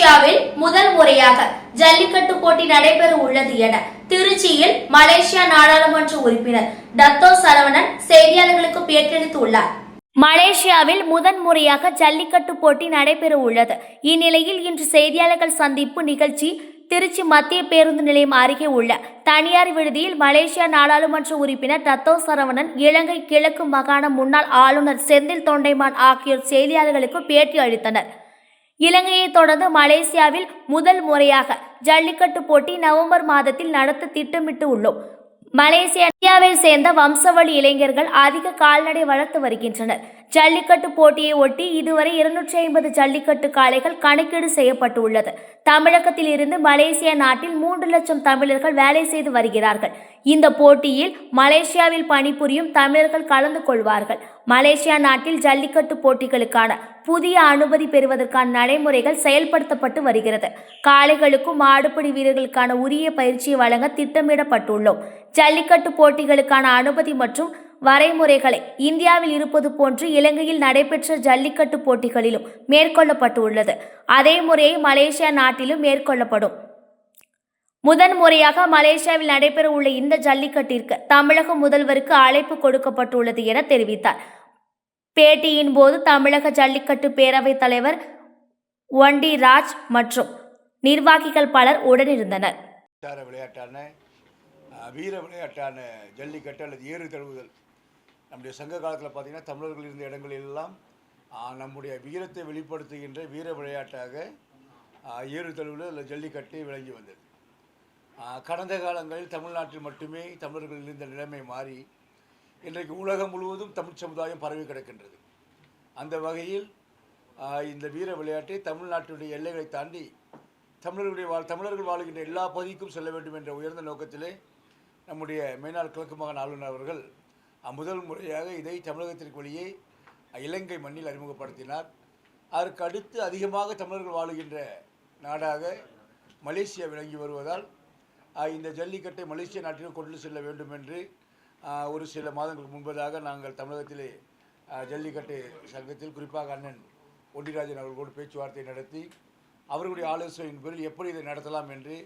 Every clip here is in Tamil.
மலேசியாவில் முதல் முறையாக ஜல்லிக்கட்டு போட்டி நடைபெற உள்ளது என திருச்சியில் மலேசியா நாடாளுமன்ற உறுப்பினர் டத்தோ சரவணன் செய்தியாளர்களுக்கு பேட்டியளித்துள்ளார் மலேசியாவில் முதன் முறையாக ஜல்லிக்கட்டு போட்டி நடைபெற உள்ளது. இந்நிலையில் இன்று செய்தியாளர்கள் சந்திப்பு நிகழ்ச்சி திருச்சி மத்திய பேருந்து நிலையம் அருகே உள்ள தனியார் விடுதியில் மலேசியா நாடாளுமன்ற உறுப்பினர் தத்தோ சரவணன் இலங்கை கிழக்கு மாகாண முன்னாள் ஆளுநர் செந்தில் தொண்டைமான் ஆகியோர் செய்தியாளர்களுக்கு பேட்டி அளித்தனர். இலங்கையை தொடர்ந்து மலேசியாவில் முதல் முறையாக ஜல்லிக்கட்டு போட்டி நவம்பர் மாதத்தில் நடத்த திட்டமிட்டு உள்ளோம். மலேசியா இந்தியாவை சேர்ந்த வம்சவழி இளைஞர்கள் அதிக கால்நடை வளர்த்து வருகின்றனர். ஜல்லிக்கட்டு போட்டியை ஒட்டி இதுவரை இருநூற்றி ஐம்பது ஜல்லிக்கட்டு காளைகள் கணக்கீடு செய்யப்பட்டுள்ளது தமிழகத்தில் இருந்து மலேசியா நாட்டில் மூன்று லட்சம் தமிழர்கள் வேலை செய்து வருகிறார்கள். இந்த போட்டியில் மலேசியாவில் பணிபுரியும் தமிழர்கள் கலந்து கொள்வார்கள். மலேசியா நாட்டில் ஜல்லிக்கட்டு போட்டிகளுக்கான புதிய அனுமதி பெறுவதற்கான நடைமுறைகள் செயல்படுத்தப்பட்டு வருகிறது. காளைகளுக்கும் மாடுபிடி வீரர்களுக்கான உரிய பயிற்சியை வழங்க திட்டமிடப்பட்டுள்ளோம். ஜல்லிக்கட்டு போட்டிகளுக்கான அனுமதி மற்றும் வரைமுறைகளை இந்தியாவில் இருப்பது போன்று இலங்கையில் நடைபெற்ற ஜல்லிக்கட்டு போட்டிகளிலும் மேற்கொள்ளப்பட்டுள்ளது. அதே முறையை மலேசியா நாட்டிலும் மேற்கொள்ளப்படும். முதன் முறையாக மலேசியாவில் நடைபெற உள்ள இந்த ஜல்லிக்கட்டிற்கு தமிழக முதல்வருக்கு அழைப்பு கொடுக்கப்பட்டுள்ளது என தெரிவித்தார். பேட்டியின் போது தமிழக ஜல்லிக்கட்டு பேரவைத் தலைவர் ஒண்டி ராஜ் மற்றும் நிர்வாகிகள் பலர் உடனிருந்தனர். விளையாட்டான வீர விளையாட்டான ஜல்லிக்கட்டு அல்லது ஏறு தழுவுதல். நம்முடைய சங்க காலத்தில் பார்த்திங்கன்னா தமிழர்கள் இருந்த இடங்களெல்லாம் எல்லாம் நம்முடைய வீரத்தை வெளிப்படுத்துகின்ற வீர விளையாட்டாக ஏறு தழுவுதல் அல்லது ஜல்லிக்கட்டு விளங்கி வந்தது. கடந்த காலங்களில் தமிழ்நாட்டில் மட்டுமே தமிழர்கள் இருந்த நிலைமை மாறி இன்றைக்கு உலகம் முழுவதும் தமிழ் சமுதாயம் பரவி கிடக்கின்றது. அந்த வகையில் இந்த வீர விளையாட்டை தமிழ்நாட்டினுடைய எல்லைகளை தாண்டி தமிழர்களுடைய வாழ் தமிழர்கள் வாழுகின்ற எல்லா பகுதிக்கும் செல்ல வேண்டும் என்ற உயர்ந்த நோக்கத்திலே நம்முடைய மேனாள் கிழக்கு மாகாண ஆளுநர் அவர்கள் முதல் முறையாக இதை தமிழகத்திற்கு வெளியே இலங்கை மண்ணில் அறிமுகப்படுத்தினார். அதற்கு அடுத்து அதிகமாக தமிழர்கள் வாழுகின்ற நாடாக மலேசியா விளங்கி வருவதால் இந்த ஜல்லிக்கட்டை மலேசியா நாட்டிற்கு கொண்டு செல்ல வேண்டும் என்று ஒரு சில மாதங்களுக்கு முன்பதாக நாங்கள் தமிழகத்திலே ஜல்லிக்கட்டு சங்கத்தில் குறிப்பாக அண்ணன் ஒண்டிராஜன் அவர்களோடு பேச்சுவார்த்தை நடத்தி அவர்களுடைய ஆலோசனையின் பேரில் எப்படி இதை நடத்தலாம் என்று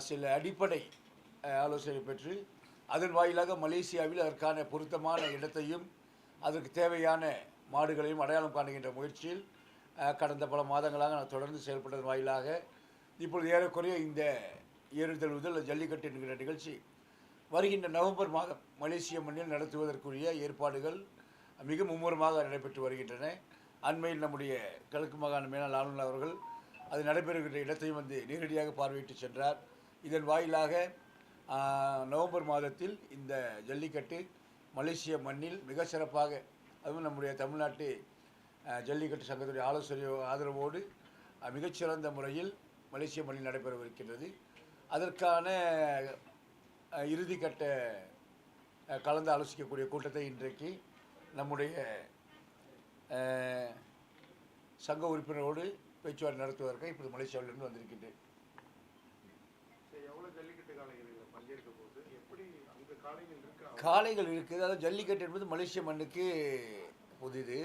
சில அடிப்படை ஆலோசனை பெற்று அதன் வாயிலாக மலேசியாவில் அதற்கான பொருத்தமான இடத்தையும் அதற்கு தேவையான மாடுகளையும் அடையாளம் காணுகின்ற முயற்சியில் கடந்த பல மாதங்களாக நான் தொடர்ந்து செயல்பட்டதன் வாயிலாக இப்பொழுது ஏறக்குறைய இந்த ஏறுதழுவுதல் ஜல்லிக்கட்டு என்கிற நிகழ்ச்சி வருகின்ற நவம்பர் மாதம் மலேசிய மண்ணில் நடத்துவதற்குரிய ஏற்பாடுகள் மிக மும்முரமாக நடைபெற்று வருகின்றன. அண்மையில் நம்முடைய கிழக்கு மாகாண மேலாள் ஆளுநர் அவர்கள் அது நடைபெறுகின்ற இடத்தையும் வந்து நேரடியாக பார்வையிட்டு சென்றார். இதன் வாயிலாக நவம்பர் மாதத்தில் இந்த ஜல்லிக்கட்டு மலேசிய மண்ணில் மிக சிறப்பாக அதுவும் நம்முடைய தமிழ்நாட்டு ஜல்லிக்கட்டு சங்கத்துடைய ஆலோசனை ஆதரவோடு மிகச்சிறந்த முறையில் மலேசிய மண்ணில் நடைபெறவிருக்கின்றது. அதற்கான இறுதிக்கட்ட கலந்து ஆலோசிக்கக்கூடிய கூட்டத்தை இன்றைக்கு நம்முடைய சங்க உறுப்பினரோடு பேச்சுவார்த்தை நடத்துவதற்கு இப்போது மலேசியாவிலிருந்து வந்திருக்கின்றேன். காளைகள் இருக்குது. அதாவது ஜல்லிக்கட்டு என்பது மலேசிய மண்ணுக்கு புதிது.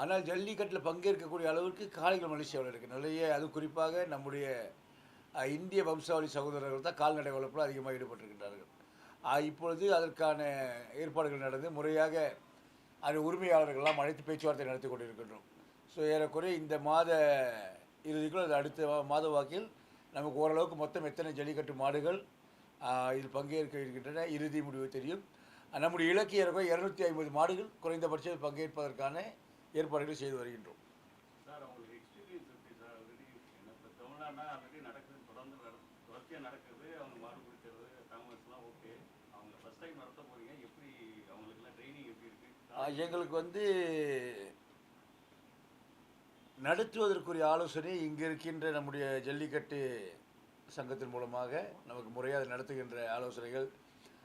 ஆனால் ஜல்லிக்கட்டில் பங்கேற்கக்கூடிய அளவுக்கு காளைகள் மலேசியாவில் இருக்குது. நிறைய அது குறிப்பாக நம்முடைய இந்திய வம்சாவளி சகோதரர்கள் தான் கால்நடை வளர்ப்பில் அதிகமாக ஈடுபட்டிருக்கின்றார்கள். இப்பொழுது அதற்கான ஏற்பாடுகள் நடந்து முறையாக அது உரிமையாளர்கள்லாம் அழைத்து பேச்சுவார்த்தை நடத்தி கொண்டிருக்கின்றோம். ஸோ ஏறக்குறைய இந்த மாத இறுதிக்குள் அது அடுத்த மாத வாக்கில் நமக்கு ஓரளவுக்கு மொத்தம் எத்தனை ஜல்லிக்கட்டு மாடுகள் இதில் பங்கேற்க இருக்கின்றன இறுதி முடிவு தெரியும். நம்முடைய இலக்கு ஏறக்குறைய இரநூத்தி ஐம்பது மாடுகள் குறைந்தபட்சம் பங்கேற்பதற்கான ஏற்பாடுகளை செய்து வருகின்றோம். சார் அவங்களுக்கு எக்ஸ்பீரியன்ஸ் இருக்கு சார்? ஆல்ரெடி தமிழ்நாடுனா ஆல்ரெடி தொடர்ச்சியாக நடக்குது அவங்க மாடு பிடிக்கிறது காமர்ஸ்லாம் ஓகே அவங்க ஃபர்ஸ்ட் டைம் நடத்த போறீங்க எப்படி அவங்களுக்குலாம் ட்ரைனிங் எப்படி இருக்கு? எங்களுக்கு வந்து நடத்துவதற்குரிய ஆலோசனை இங்கே இருக்கின்ற நம்முடைய ஜல்லிக்கட்டு சங்கத்தின் மூலமாக நமக்கு முறையாக நடத்துகின்ற ஆலோசனைகள்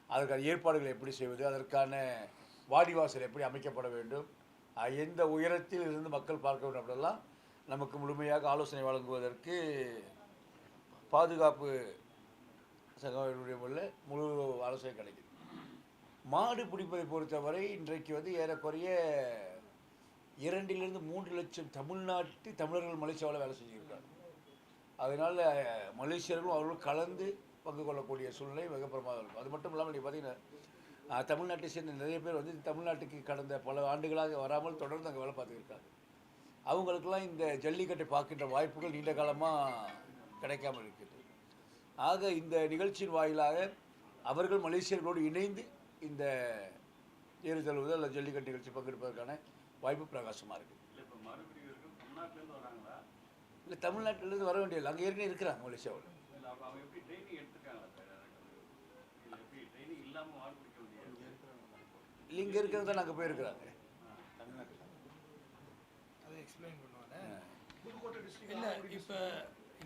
அதற்கான ஏற்பாடுகளை எப்படி செய்வது அதற்கான வாடிவாசல் எப்படி அமைக்கப்பட வேண்டும் எந்த உயரத்தில் இருந்து மக்கள் பார்க்க வேண்டும் அப்படிலாம் நமக்கு முழுமையாக ஆலோசனை வழங்குவதற்கு பாதுகாப்பு சகோதரனுடைய உள்ள முழு ஆலோசனை கிடைக்குது. மாடு பிடிப்பதை பொறுத்தவரை இன்றைக்கு வந்து ஏறக்குறைய இரண்டிலிருந்து மூன்று லட்சம் தமிழ்நாட்டு தமிழர்கள் மலேசியாவில் வேலை செஞ்சுருக்காங்க. அதனால் மலேசியர்களும் அவர்களும் கலந்து பங்கு கொள்ளக்கூடிய சூழ்நிலை மிக பிரமாதம் இருக்கும். அது மட்டும் இல்லாமல் நீங்கள் பார்த்தீங்கன்னா தமிழ்நாட்டை சேர்ந்த நிறைய பேர் வந்து தமிழ்நாட்டுக்கு கடந்த பல ஆண்டுகளாக வராமல் தொடர்ந்து அங்கே வேலை பார்த்துருக்காங்க அவங்களுக்கெல்லாம் இந்த ஜல்லிக்கட்டை பார்க்கின்ற வாய்ப்புகள் நீண்ட காலமாக கிடைக்காமல் இருக்குது ஆக இந்த நிகழ்ச்சியின் வாயிலாக அவர்கள் மலேசியர்களோடு இணைந்து இந்த ஏறு தழுவுதல் அல்லது ஜல்லிக்கட்டு நிகழ்ச்சி பங்கெடுப்பதற்கான வாய்ப்பு பிரகாசமாக இருக்குது. இல்லை தமிழ்நாட்டிலேருந்து வராங்களா? இல்லை தமிழ்நாட்டிலேருந்து வர வேண்டியதில்லை அங்கே ஏற்கனவே இருக்கிறாங்க மலேசியாவில் இங்கே இருக்கிறது தான் அங்கே போயிருக்கிறாங்க. அதை எக்ஸ்பிளைன் பண்ணுவாங்க. இல்லை இப்போ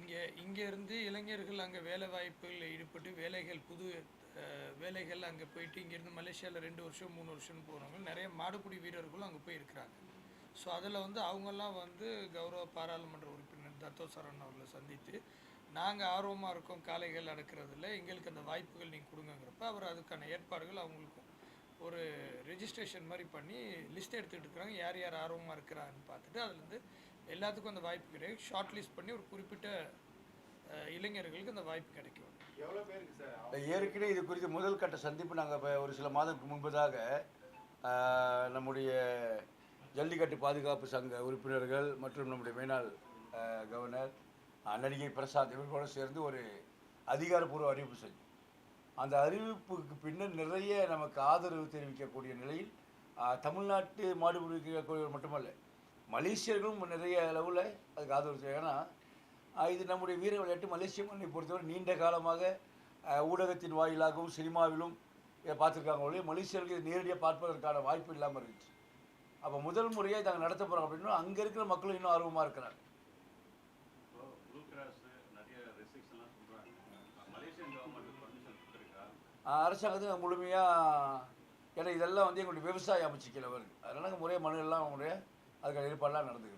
இங்கே இங்கேருந்து இளைஞர்கள் அங்கே வேலை வாய்ப்புகளில் ஈடுபட்டு வேலைகள் புது வேலைகள் அங்கே போயிட்டு இங்கேருந்து மலேசியாவில் ரெண்டு வருஷம் மூணு வருஷம்னு போகிறவங்க நிறைய மாடுபிடி வீரர்களும் அங்கே போய் இருக்கிறாங்க ஸோ அதில் வந்து அவங்கெல்லாம் வந்து கௌரவ பாராளுமன்ற உறுப்பினர் தத்தோ சரண் அவர்களை சந்தித்து நாங்கள் ஆர்வமாக இருக்கோம் காளைகள் அடக்கிறதுல எங்களுக்கு அந்த வாய்ப்புகள் நீங்கள் கொடுங்கங்கிறப்ப அவர் அதுக்கான ஏற்பாடுகள் அவங்களுக்கும் ஒரு ரெஜிஸ்ட்ரேஷன் மாதிரி பண்ணி லிஸ்ட் எடுத்துகிட்டு இருக்கிறாங்க. யார் யார் ஆர்வமாக இருக்கிறான்னு பார்த்துட்டு அதுலேருந்து எல்லாத்துக்கும் அந்த வாய்ப்பு கிடைக்கும் ஷார்ட் லிஸ்ட் பண்ணி ஒரு குறிப்பிட்ட இளைஞர்களுக்கு அந்த வாய்ப்பு கிடைக்கும். எவ்வளோ பேருக்கு சார்? ஏற்கனவே இது குறித்து முதல் கட்ட சந்திப்பு நாங்கள் இப்போ ஒரு சில மாதத்துக்கு முன்பதாக நம்முடைய ஜல்லிக்கட்டு பாதுகாப்பு சங்க உறுப்பினர்கள் மற்றும் நம்முடைய மேனாள் கவர்னர் நடிகை பிரசாத் இவர்களோடு சேர்ந்து ஒரு அதிகாரப்பூர்வ அறிவிப்பு செஞ்சோம். அந்த அறிவிப்புக்கு பின்னர் நிறைய நமக்கு ஆதரவு தெரிவிக்கக்கூடிய நிலையில் தமிழ்நாட்டு மாடுபிடிக்கக்கூடியவர் மட்டுமல்ல மலேசியர்களும் நிறைய அளவில் அதுக்கு ஆதரவு ஏன்னா இது நம்முடைய வீர விளையாட்டு மலேசிய மண்ணை பொறுத்தவரை நீண்ட காலமாக ஊடகத்தின் வாயிலாகவும் சினிமாவிலும் பார்த்துருக்காங்க ஒழிய மலேசியர்களுக்கு இதை நேரடியாக பார்ப்பதற்கான வாய்ப்பு இல்லாமல் இருந்துச்சு. அப்போ முதல் முறையாக இதை நடத்த போகிறோம் அப்படின்னா அங்கே இருக்கிற மக்களும் இன்னும் ஆர்வமாக இருக்கிறாங்க. அரசாங்கத்துக்கு முழுமையாக ஏன்னா இதெல்லாம் வந்து எங்களுடைய விவசாய அமைச்சுக்கில் வருது. அதனால் முறையாக மனுகள்லாம் அவங்களுடைய அதுக்கான ஏற்பாடெல்லாம் நடந்துக்கிறது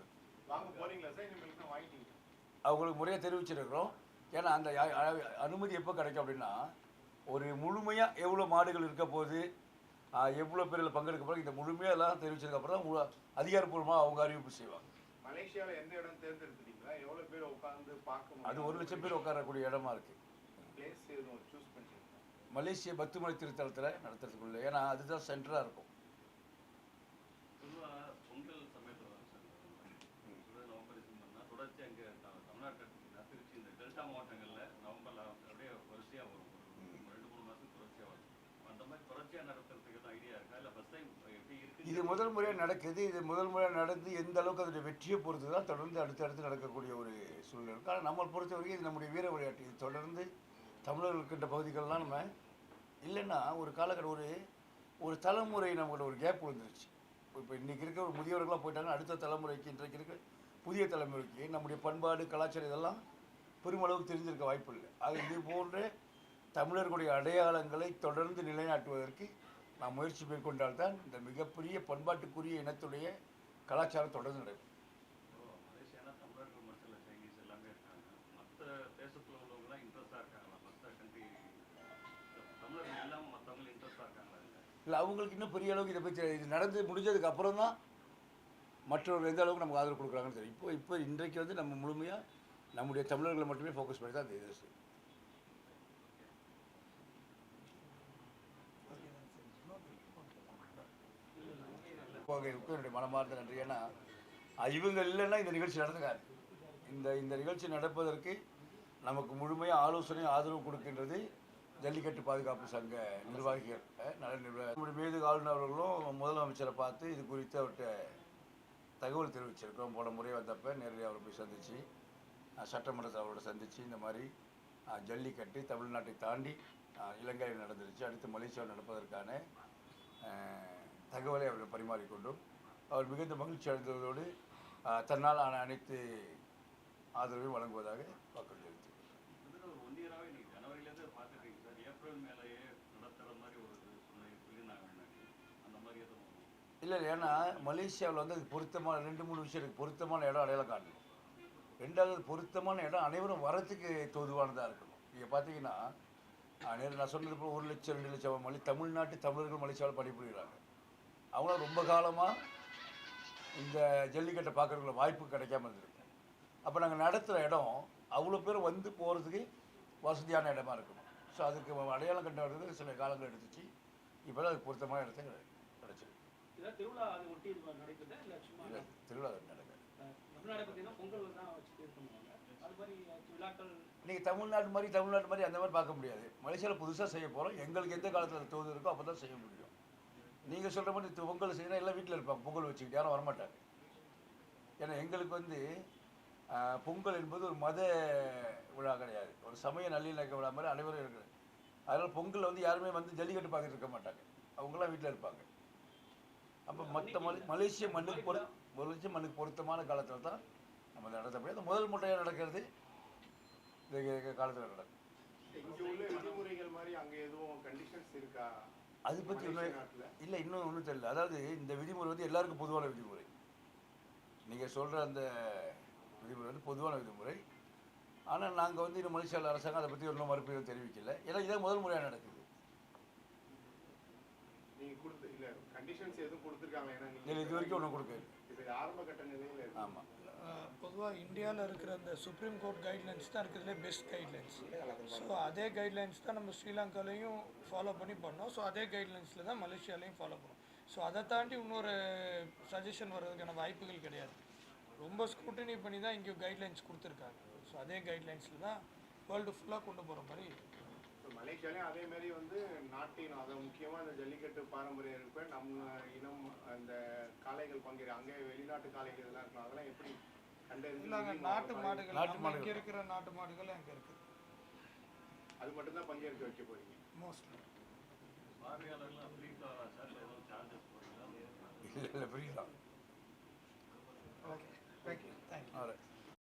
அவங்களுக்கு முறையாக தெரிவிச்சிருக்கிறோம். ஏன்னா அந்த அனுமதி எப்போ கிடைக்கும் அப்படின்னா ஒரு முழுமையாக எவ்வளோ மாடுகள் இருக்க போகுது ஆஹ் எவ்வளோ பேரில் பங்கெடுக்க போகிறாங்க இந்த முழுமையாக எல்லாம் தெரிவிச்சதுக்கப்புறம் தான் அதிகாரப்பூர்வமாக அவங்க அறிவிப்பு செய்வாங்க. மலேசியாவில் எந்த இடம் தேர்ந்தெடுத்துட்டீங்களா? எவ்வளோ பேர் உட்காந்து பார்க்க அது ஒரு லட்சம் பேர் உட்காரக்கூடிய இடமா இருக்குது பிளேஸ் எதுவும் சூஸ் பண்ணிருக்கீங்க மலேசிய பத்துமலை திருத்தலத்தில் நடத்துறதுக்குள்ள ஏன்னா அதுதான் சென்டராக இருக்கும் பொதுவாக பொங்கல் சமயத்தில் தான் சார் சுட நவம்பர் டிசம்பர்னா தொடர்ச்சி அங்கே தமிழ்நாட்டு திருச்சி இந்த டெல்டா மாவட்டங்களில் நவம்பரில் அப்படியே வரிசையாக வரும். ஒரு ரெண்டு மூணு மாதத்துக்கு தொடர்ச்சியாக வரும். இது முதல் முறையாக நடக்குது. இது முதல் முறையாக நடந்து எந்த அளவுக்கு அதோடைய வெற்றியை பொறுத்து தான் தொடர்ந்து அடுத்தடுத்து நடக்கக்கூடிய ஒரு சூழ்நிலை இருக்குது ஆனால் நம்மளை பொறுத்த வரைக்கும் இது நம்முடைய வீர விளையாட்டு. இது தொடர்ந்து தமிழர்கள் இருக்கின்ற பகுதிகளெலாம் நம்ம இல்லைன்னா ஒரு காலகட்டம் ஒரு ஒரு தலைமுறை நம்மளோட ஒரு கேப் விழுந்துருச்சு. இப்போ இன்றைக்கி இருக்க ஒரு முதியவர்களாக போயிட்டாங்கன்னா அடுத்த தலைமுறைக்கு இன்றைக்கு இருக்க புதிய தலைமுறைக்கு நம்முடைய பண்பாடு கலாச்சாரம் இதெல்லாம் பெருமளவுக்கு தெரிஞ்சிருக்க வாய்ப்பு இல்லை ஆக இது போன்ற தமிழர்களுடைய அடையாளங்களை தொடர்ந்து நிலைநாட்டுவதற்கு நாம் முயற்சி மேற்கொண்டால்தான் இந்த மிகப்பெரிய பண்பாட்டுக்குரிய இனத்துடைய கலாச்சாரம் தொடர்ந்து நடைபெறும். இல்லை அவங்களுக்கு இன்னும் பெரிய அளவுக்கு இதை பற்றி இது நடந்து முடிஞ்சதுக்கு அப்புறம் தான் மற்றவர்கள் எந்த அளவுக்கு நமக்கு ஆதரவு கொடுக்குறாங்கன்னு தெரியும். இப்போ இப்போ இன்றைக்கு வந்து நம்ம முழுமையாக நம்முடைய தமிழர்களை மட்டுமே ஃபோக்கஸ் பண்ணி தான் அந்த இதை செய்யும் போகிறதுக்கு என்னுடைய மனமார்ந்த நன்றி. ஏன்னா இவங்க இல்லைன்னா இந்த நிகழ்ச்சி நடந்துக்காது. இந்த இந்த நிகழ்ச்சி நடப்பதற்கு நமக்கு முழுமையாக ஆலோசனை ஆதரவு கொடுக்கின்றது ஜல்லிக்கட்டு பாதுகாப்பு சங்க நிர்வாகிகள். அஹ், நல நம்முடைய மேது ஆளுநர்களும் முதலமைச்சரை பார்த்து இது குறித்து அவர்கிட்ட தகவல் தெரிவிச்சிருக்கோம் போன முறை வந்தப்போ நேரடியாக அவரை போய் சந்தித்து சட்டமன்றத்தில் அவரோட சந்தித்து இந்த மாதிரி ஜல்லிக்கட்டு தமிழ்நாட்டை தாண்டி இலங்கையில் நடந்துருச்சு. அடுத்து மலேசியாவில் நடப்பதற்கான தகவலை அவர்கள் பரிமாறிக்கொண்டும் அவர் மிகுந்த மகிழ்ச்சி அடைந்ததோடு தன்னால் ஆன அனைத்து ஆதரவையும் வழங்குவதாக வாக்குறுதி அளித்தார் கிட்டத்தட்ட ஒரு ஒன் இயராகவே நீங்கள் ஜனவரியிலேருந்து பார்த்துருக்கீங்க சார் ஏப்ரல் மேலேயே நடத்துகிற மாதிரி ஒரு இது சொல்லி சொல்லியிருந்தாங்க முன்னாடி அந்த மாதிரி எதுவும் இல்லை ஏன்னா மலேசியாவில் வந்து அதுக்கு பொருத்தமான ரெண்டு மூணு விஷயம் இருக்குது பொருத்தமான இடம் அடையாளம் காட்டணும். ரெண்டாவது பொருத்தமான இடம் அனைவரும் வரத்துக்கு தொதுவானதாக இருக்கணும். நீங்கள் பார்த்தீங்கன்னா ஆஹ், நான் சொன்னது போல் ஒரு லட்சம் ரெண்டு லட்சம் மலை தமிழ்நாட்டு தமிழர்கள் மலேசியாவில் பணிபுரிகிறாங்க. அவங்களும் ரொம்ப காலமாக இந்த ஜல்லிக்கட்டை பார்க்குறதுக்குள்ள வாய்ப்பு கிடைக்காம இருந்திருக்கு. அப்போ நாங்கள் நடத்துகிற இடம் அவ்வளோ பேர் வந்து போகிறதுக்கு வசதியான இடமா இருக்கணும். ஸோ அதுக்கு அடையாளம் கண்டு வர்றது சில காலங்கள் எடுத்துச்சு. இப்போ தான் அதுக்கு பொருத்தமான இடத்த கிடைச்சிருக்கு. திருவிழா நடக்குது நீங்கள் தமிழ்நாடு மாதிரி தமிழ்நாடு மாதிரி அந்த மாதிரி பார்க்க முடியாது. மலேசியாவில் புதுசாக செய்ய போகிறோம் எங்களுக்கு எந்த காலத்தில் தோது இருக்கோ அப்போ தான் செய்ய முடியும். நீங்கள் சொல்கிற மாதிரி பொங்கல் செய்யணும் எல்லாம் வீட்டில் இருப்பாங்க. பொங்கல் வச்சுக்கிட்டு யாரும் வரமாட்டாங்க. ஏன்னா எங்களுக்கு வந்து பொங்கல் என்பது ஒரு மத விழா கிடையாது. ஒரு சமய நல்லிணக்க விழா மாதிரி அனைவரும் இருக்குது அதனால் பொங்கல் வந்து யாருமே வந்து ஜல்லிக்கட்டு பார்த்துட்டு இருக்க மாட்டாங்க. அவங்களாம் வீட்டில் இருப்பாங்க. அப்போ மற்ற மலை மலேசிய மண்ணுக்கு பொரு மலேசிய மண்ணுக்கு பொருத்தமான காலத்தில் தான் நம்ம அதை நடத்த முடியும் அந்த முதல் முறையாக நடக்கிறது இந்த காலத்தில் நடக்கும். அது பற்றி இல்லை இன்னும் ஒன்றும் தெரியல. அதாவது இந்த விதிமுறை வந்து எல்லாருக்கும் பொதுவான விதிமுறை. நீங்கள் சொல்கிற அந்த விதிமுறை வந்து பொதுவான விதிமுறை. ஆனால் நாங்கள் வந்து இன்னும் மலேசியாவில் அரசாங்கம் அதை பற்றி ஒன்றும் மறுப்பு எதுவும் தெரிவிக்கல. ஏன்னா இதான் முதல் முறையாக நடக்குது. இல்ல கண்டிஷன்ஸ் எதுவும் கொடுத்துருக்காங்க? ஏன்னா இல்லை நீங்க இது வரைக்கும் ஒன்றும் கொடுக்கல. இது ஆரம்ப கட்ட நிலையில இருக்கு. ஆமாம் பொதுவாக இந்தியாவில் இருக்கிற அந்த சுப்ரீம் கோர்ட் கைட்லைன்ஸ் தான் இருக்கிறதுலே பெஸ்ட் கைட்லைன்ஸ் ஸோ அதே கைட்லைன்ஸ் தான் நம்ம ஸ்ரீலங்காலையும் ஃபாலோ பண்ணி பண்ணோம். ஸோ அதே கைட்லைன்ஸில் தான் மலேசியாலையும் ஃபாலோ பண்ணோம். ஸோ அதை தாண்டி இன்னொரு சஜஷன் வர்றதுக்கான வாய்ப்புகள் கிடையாது. ரொம்ப ஸ்க்ரூட்டினி பண்ணி தான் இங்கே கைட்லைன்ஸ் கொடுத்துருக்காங்க. ஸோ அதே கைட்லைன்ஸில் தான் வேர்ல்டு ஃபுல்லாக கொண்டு போகிற மாதிரி மலேசியாலயும் அதே மாதிரி வந்து நாட்டினம். அதை முக்கியமா இந்த ஜல்லிக்கட்டு பாரம்பரியம் இருப்ப நம்ம இனம் அந்த காளைகள் பங்கேற்று அங்கே வெளிநாட்டு காளைகள் இதெல்லாம் இருக்கும். அதெல்லாம் எப்படி கண்டறிஞ்சு நாட்டு மாடுகள் நாட்டு நம்ம மாடுகள். இங்கே இருக்கிற நாட்டு மாடுகள் அங்கே இருக்குது அது மட்டும்தான் பங்கேற்க வைக்க போறீங்க? மோஸ்ட்லி பார்வையாளர்லாம் ஃப்ரீட்டாக சார்? எதுவும் சார்ஜஸ் போடுறீங்களா இல்லை இல்லை புரியுதா ஓகே தேங்க்யூ தேங்க்யூ